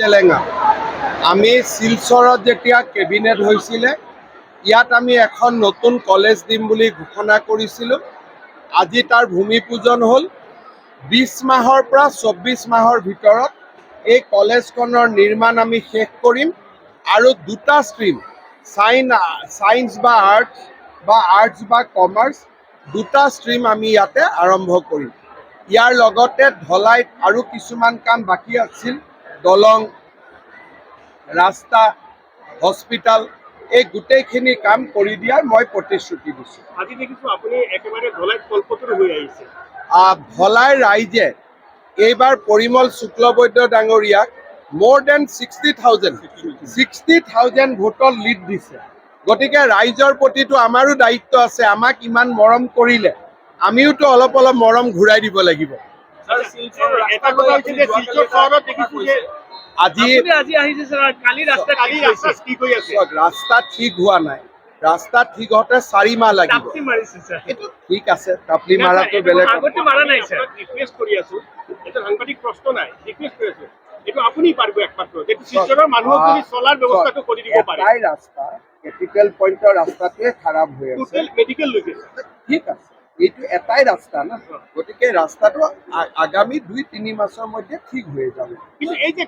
জেলেঙা আমি শিলচৰত যেতিয়া কেবিনেট হৈছিলে, ইয়াত আমি এখন নতুন কলেজ দিম বুলি ঘোষণা কৰিছিলোঁ। আজি তাৰ ভূমি পূজন হ'ল। বিছ মাহৰ পৰা চৌব্বিছ মাহৰ ভিতৰত এই কলেজখনৰ নিৰ্মাণ আমি শেষ কৰিম আৰু দুটা ষ্ট্ৰীম, চাইন ছায়েন্স বা আৰ্টছ বা আৰ্টছ বা কমাৰ্চ, দুটা ষ্ট্ৰীম আমি ইয়াতে আৰম্ভ কৰিম। ইয়াৰ লগতে ঢলাইত আৰু কিছুমান কাম বাকী আছিল। দলং ৰাস্তা হস্পিটেল এই গোটেইখিনি কাম কৰি দিয়াৰ মই প্ৰতিশ্ৰুতি দিছোঁ। আজি দেখিছো আপুনি একেবাৰে ধলাইত কল্পতৰু হৈ আহিছে। আহ, ভলাই ৰাইজে এইবাৰ পৰিমল শুক্লবৈদ্য ডাঙৰীয়াক মোৰ then sixty thousand sixty thousand ভোটত লিড দিছে। গতিকে ৰাইজৰ প্ৰতিটো আমাৰো দায়িত্ব আছে আমাক ইমান মৰম কৰিলে। আমিওতো অলপ অলপ মৰম ঘূৰাই দিব লাগিব। এটা কথা হৈছে যে শিলচৰ চহৰত দেখিছো যে আজি আপুনি আজি আহিছে স্যার কালি রাস্তা ঠিক ৰাস্তা ঠিক হোৱা নাই। ৰাস্তা ঠিক হওঁতে চাৰি মাহ লাগিব। ঠিক আছে টাপলি মাৰাটো বেলেগ কথা। মাৰা নাই ৰিকুৱেষ্ট কৰি আছো এটা সাংবাদিক প্ৰশ্ন নাই ৰিকুৱেষ্ট কৰি আছো। এইটো আপুনি পাৰিব একমাত্ৰ যে শিলচৰৰ মানুহক যদি চলাৰ ব্যৱস্থাটো কৰি দিব পাৰে। ৰাস্তা কেপিটেল পইণ্টৰ ৰাস্তাটোৱে খাৰাপ হৈ আছে। মেডিকেল লৈকে। ঠিক আছে। এইটো এটাই ৰাস্তা না। গতিকে ৰাস্তাটো আগামী দুই তিনি মাসৰ মধ্যে ঠিক হৈ যাব। কিন্তু এই যে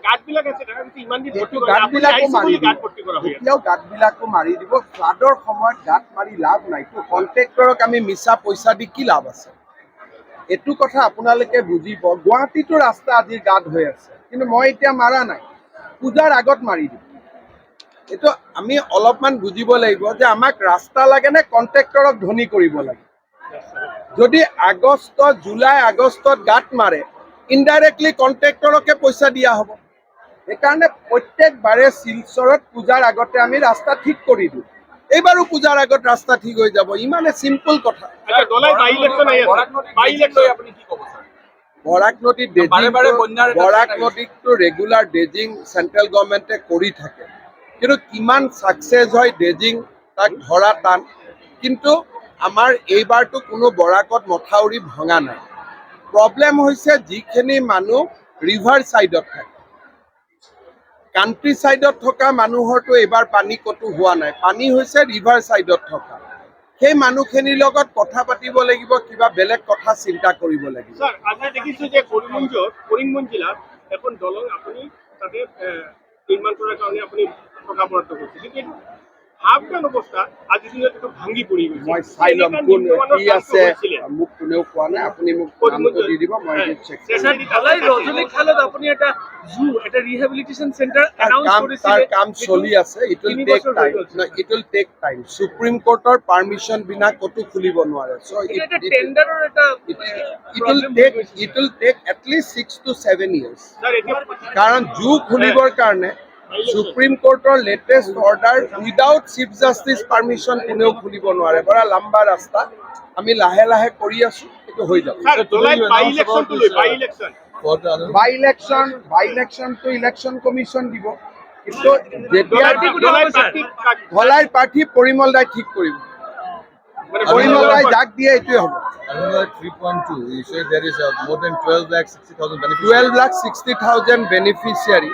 আছে মাৰি এতিয়াও দিব। ফ্লাডৰ সময়ত গাঁত মাৰি লাভ নাইতো কণ্ট্ৰেক্টৰক আমি মিছা পইচা দি কি লাভ আছে? এইটো কথা আপোনালোকে বুজিব। গুৱাহাটীতো ৰাস্তা আজিৰ গাঁত হৈ আছে। কিন্তু মই এতিয়া মাৰা নাই। পূজাৰ আগত মাৰি দিম। এইটো আমি অলপমান বুজিব লাগিব যে আমাক ৰাস্তা লাগে নে কণ্ট্ৰেক্টৰক ধনী কৰিব লাগে? যদি আগষ্ট জুলাই আগষ্টত গাঁত মাৰে ইনডাইৰেক্টলি কণ্ট্ৰেক্টৰকে পইচা দিয়া হ'ব। সেইকাৰণে প্ৰত্যেকবাৰে শিলচৰত পূজাৰ আগতে আমি ৰাস্তা ঠিক কৰি দিওঁ। এইবাৰো পূজাৰ আগত ৰাস্তা ঠিক হৈ যাব। ইমানে চিম্পল কথা। আচ্ছা দলাই বাই ইলেকশ্যন আহি আছে। বাই ইলেকশ্যন আপুনি কি বৰাক বন্যাৰ এটা বৰাক নদীতটো ৰেগুলাৰ ড্ৰেজিং চেণ্ট্ৰেল গভৰ্ণমেণ্টে কৰি থাকে। কিন্তু কিমান ছাকচেছ হয় ড্ৰেজিং তাক ধৰা টান। কিন্তু আমাৰ এইবাৰতো কোনো বৰাকত মথাউৰি ভঙা নাই। প্ৰব্লেম হৈছে যিখিনি মানুহ ৰিভাৰ ছাইডত থাকে। কাণ্ট্ৰি ছাইডত থকা মানুহৰতো এইবাৰ পানী ক'তো হোৱা নাই। পানী হৈছে ৰিভাৰ ছাইডত থকা। সেই মানুহখিনিৰ লগত কথা পাতিব লাগিব, কিবা বেলেগ কথা চিন্তা কৰিব লাগিব। আজি দেখিছো যে করিমগঞ্জত, করিমগঞ্জ জেলাত এখন দলং আপুনি তাতে নিৰ্মাণ কৰাৰ কাৰণে আপুনি টকা বরাদ্দ কৰিছে। অৱস্থা আজিৰ দিনত এইটো ভাঙি পৰি গৈছে। মই চাই ল'ম কোন কি আছে মোক কোনেও কোৱা নাই আপুনি মোক নামটো দি দিব মই হ্যাঁ, চেক ৰজনী খালত আপুনি এটা জু এটা ৰিহেবিলিটেশ্যন চেণ্টাৰ এনাউন্স কাম তাৰ কাম চলি আছে it will take time it will take time supreme কোৰ্টৰ permission বিনা ক'তো খুলিব নোৱাৰে। চ' কিন্তু এটা টেণ্ডাৰৰ এটা it will take it will take at least six to seven years কাৰণ জু খুলিবৰ কাৰণে supreme কোৰ্টৰ latest order without chief justice permission কোনেও খুলিব নোৱাৰে। বৰা লাম্বা ৰাস্তা। আমি লাহে লাহে কৰি আছো সেইটো হৈ যাব by election by election by ইলেকশ্যনটো election commission দিব। কিন্তু যেতিয়া ধলাইৰ প্ৰাৰ্থী পৰিমল দাই ঠিক কৰিব। মানে পৰিমল দাই যাক দিয়ে এইটোৱে হ'ব। Another 3.2, you say there is uh, more than 12 lakh 60,000 beneficiaries. Twelve lakh sixty thousand beneficiary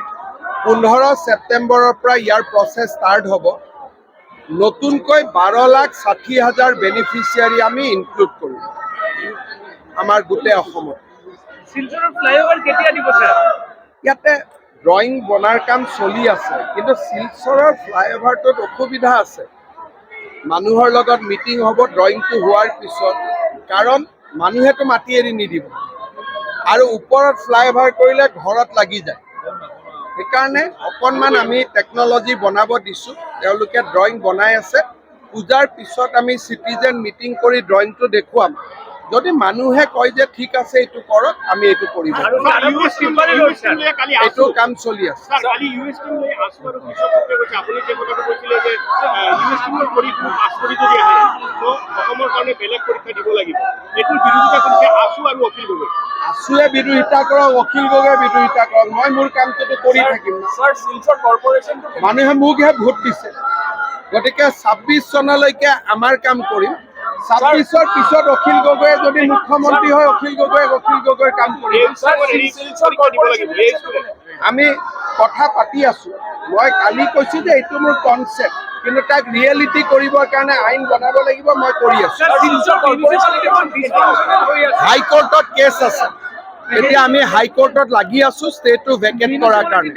পোন্ধৰ ছেপ্টেম্বৰৰ পৰা ইয়াৰ প্ৰচেছ ষ্টাৰ্ট হ'ব। নতুনকৈ বাৰ লাখ ষাঠি হাজাৰ বেনিফিচিয়াৰী আমি ইনক্লুড কৰিম। আমাৰ গোটেই অসমত। ইয়াতে ড্ৰয়িং বনাৰ কাম চলি আছে কিন্তু শিলচৰৰ ফ্লাইঅভাৰটোত অসুবিধা আছে। মানুহৰ লগত মিটিং হ'ব ড্ৰয়িংটো হোৱাৰ পিছত কাৰণ মানুহেতো মাটি এৰি নিদিব। আৰু ওপৰত ফ্লাইঅভাৰ কৰিলে ঘৰত লাগি যায়। সেইকাৰণে অকণমান আমি টেকন'লজি বনাব দিছোঁ। তেওঁলোকে ড্ৰয়িং বনাই আছে। পূজাৰ পিছত আমি চিটিজেন মিটিং কৰি ড্ৰয়িংটো দেখুৱাম। যদি মানুহে কয় যে ঠিক আছে এইটো কৰক আমি এইটো কালি এইটো কাম চলি আছে। অসমৰ কাৰণে বেলেগ পৰীক্ষা দিব লাগিব। এইটোৰ বিৰোধিতা কৰিছে আছু আৰু অখিল গগৈ। আছুৱে বিৰোধিতা কৰক অখিল গগৈয়ে বিৰোধিতা কৰক। মই মোৰ কামটোতো কৰি থাকিম মানুহে মোকহে ভোট দিছে। গতিকে ছাব্বিছ চনলৈকে আমাৰ কাম কৰিম। ছাব্বিছৰ পিছত অখিল গগৈয়ে যদি মুখ্যমন্ত্ৰী হয় অখিল গগৈয়ে অখিল গগৈৰ কাম কৰিম আমি কথা পাতি আছো। মই কালি কৈছো যে এইটো মোৰ কনচেপ্ট কিন্তু তাক ৰিয়েলিটি কৰিবৰ কাৰণে আইন বনাব লাগিব মই কৰি আছো। হাইকোৰ্টত কেছ আছে। এতিয়া আমি হাইকোৰ্টত লাগি আছো ষ্টেটো ভেকেট কৰাৰ কাৰণে।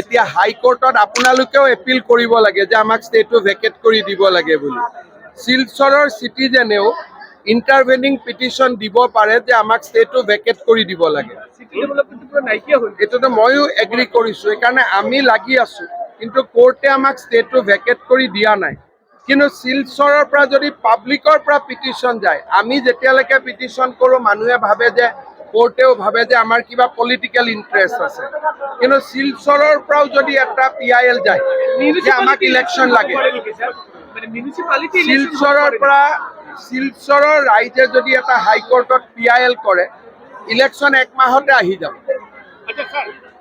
এতিয়া হাইকোৰ্টত আপোনালোকেও এপিল কৰিব লাগে যে আমাক ষ্টেটো ভেকেট কৰি দিব লাগে বুলি। শিলচৰৰ চিটিজেনেও ইণ্টাৰভেনিং পিটিশ্যন দিব পাৰে যে আমাক ষ্টেটো ভেকেট কৰি দিব লাগে। এইটোতো ময়ো এগ্ৰি কৰিছো সেইকাৰণে আমি লাগি আছো। কিন্তু কোৰ্টে আমাক ষ্টেটো ভেকেট কৰি দিয়া নাই। কিন্তু শিলচৰৰ পৰা যদি পাব্লিকৰ পৰা পিটিশ্যন যায় আমি যেতিয়ালৈকে পিটিশ্যন কৰোঁ মানুহে ভাবে যে কোৰ্টেও ভাবে যে আমাৰ কিবা পলিটিকেল ইণ্টাৰেষ্ট আছে। কিন্তু শিলচৰৰ পৰাও যদি এটা পি আই এল যায় যে আমাক ইলেকশ্যন লাগে। মানে শিলচৰৰ পৰা। শিলচৰৰ ৰাইজে যদি এটা হাইকোৰ্টত পি আই এল কৰে ইলেকশ্যন এক মাহতে আহি যাব। আচ্ছা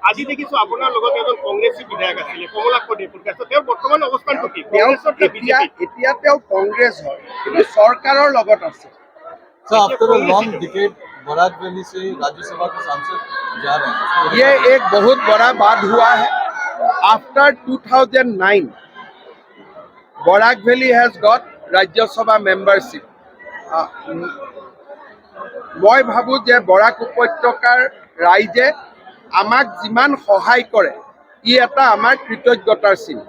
আজি দেখিছো আপোনাৰ লগত এজন কংগ্ৰেছী বিধায়ক আছিলে কমলাক্ষ দেৱপুৰকাশ তেওঁৰ বৰ্তমান অৱস্থানটো কি তেওঁ কংগ্ৰেছত নে এতিয়া বিজেপিত এতিয়া তেওঁ কংগ্ৰেছ হয় কিন্তু চৰকাৰৰ লগত আছে So after a long decade, Barak Valley से राज्यसभा के सांसद जा रहे हैं ये एक बहुत बड़ा बात हुआ है after 2009 Barak valley has got Rajya Sabha membership মই ভাবোঁ যে বৰাক উপত্যকাৰ ৰাইজে আমাক যিমান সহায় কৰে ই এটা আমাৰ কৃতজ্ঞতাৰ চিন।